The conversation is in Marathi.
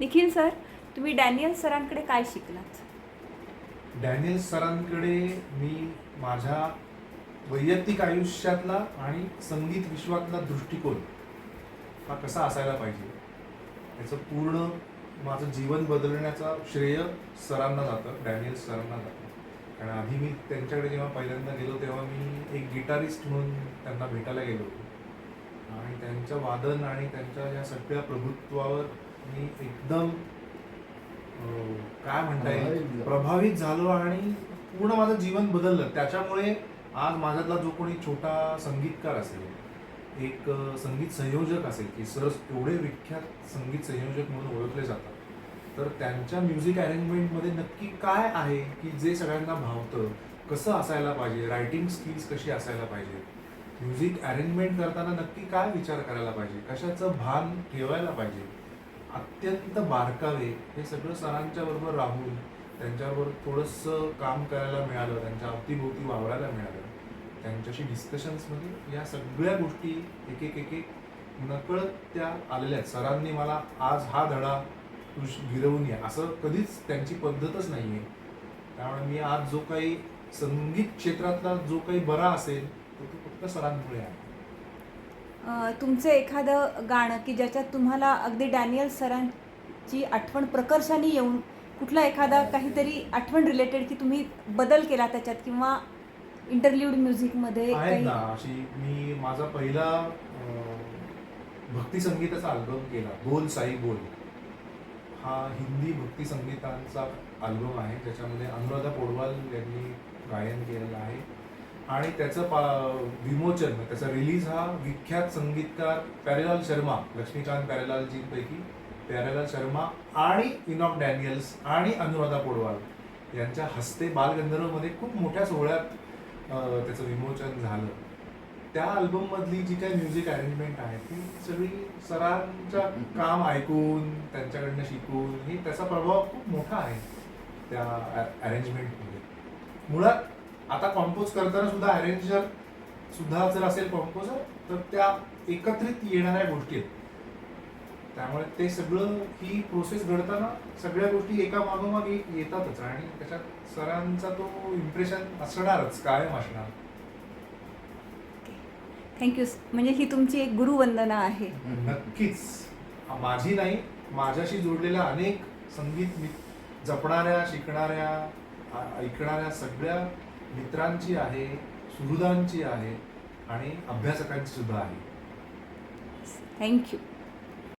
निखिल सर तुम्ही डॅनियल सरांकडे काय शिकलात? डॅनियल सरांकडे मी माझ्या वैयक्तिक आयुष्यातला आणि संगीत विश्वातला दृष्टिकोन हा कसा असायला पाहिजे याचं पूर्ण माझं जीवन बदलण्याचा श्रेय सरांना जातं डॅनियल सरांना जातं. कारण आधी मी त्यांच्याकडे जेव्हा पहिल्यांदा गेलो तेव्हा मी एक गिटारिस्ट म्हणून त्यांना भेटायला गेलो होतो. आणि त्यांचं वादन आणि त्यांच्या या सगळ्या प्रभुत्वावर मी एकदम काय म्हणता येईल? प्रभावित झालो. आणि पूर्ण माझं जीवन बदललं. त्याच्यामुळे आज माझ्यातला जो कोणी छोटा संगीतकार असेल एक संगीत संयोजक असेल की सर एवढे विख्यात संगीत संयोजक म्हणून ओळखले जातात तर त्यांच्या म्युझिक अरेंजमेंटमध्ये नक्की काय आहे की जे सगळ्यांना भावतं कसं असायला पाहिजे रायटिंग स्किल्स कशी असायला पाहिजे म्युझिक अरेंजमेंट करताना नक्की काय विचार करायला पाहिजे कशाचं भान ठेवायला पाहिजे अत्यंत बारकावे हे सगळं सरांच्या बरोबर राहून त्यांच्याबरोबर थोडंसं काम करायला मिळालं त्यांच्या अवतीभोवती वावरायला मिळालं. त्यांच्याशी डिस्कशन्समध्ये या सगळ्या गोष्टी एक एक एक एक नकळत त्या आलेल्या आहेत. सरांनी मला आज हा धडा तू गिरवून या. असं कधीच त्यांची पद्धतच नाही आहे त्यामुळे मी आज जो काही संगीत क्षेत्रातला जो काही बरा असेल तो तो फक्त सरांमुळे आहे. तुमचं एखादं गाणं की ज्याच्यात तुम्हाला अगदी डॅनियल सरांची आठवण प्रकर्षाने येऊन कुठला एखादा काहीतरी आठवण रिलेटेड की तुम्ही बदल केला त्याच्यात किंवा इंटरल्यूड म्युझिकमध्ये आहेत ना अशी मी माझा पहिला भक्ती संगीताचा अल्बम केला बोल साई बोल. हा हिंदी भक्ती संगीतांचा अल्बम आहे ज्याच्यामध्ये अनुराधा पोडवाल यांनी गायन केलेलं आहे. आणि त्याचं पा विमोचन म्हणजे त्याचा रिलीज हा विख्यात संगीतकार प्यारेलाल शर्मा लक्ष्मीकांत प्यारेलालजींपैकी प्यारेलाल शर्मा आणि इनॉक डॅनियल्स आणि अनुराधा पोडवाल यांच्या हस्ते बालगंधर्वमध्ये खूप मोठ्या सोहळ्यात त्याचं विमोचन झालं. त्या अल्बममधली जी काही म्युझिक अरेंजमेंट आहे ती सगळी सरांच्या काम ऐकून त्यांच्याकडनं शिकून हे त्याचा प्रभाव खूप मोठा आहे त्या अरेंजमेंटमध्ये. मुळात आता कॉम्पोज करताना सुद्धा अरेंजर सुद्धा जर असेल कॉम्पोजर तर त्या एकत्रित येणाऱ्या गोष्टी आहेत. त्यामुळे ते सगळं ही प्रोसेस घडताना सगळ्या गोष्टी एका मागोमाग एक येतातच. आणि त्याच्यात सरांचा तो इम्प्रेशन असणारच कायम असणार. थँक्यू म्हणजे ही तुमची एक गुरुवंदना आहे. नक्कीच. माझी नाही माझ्याशी जोडलेल्या अनेक संगीत जपणाऱ्या शिकणाऱ्या ऐकणाऱ्या सगळ्या मित्रांची आहे सुहृदांची आहे आणि अभ्यासकांची सुद्धा आहे. थँक्यू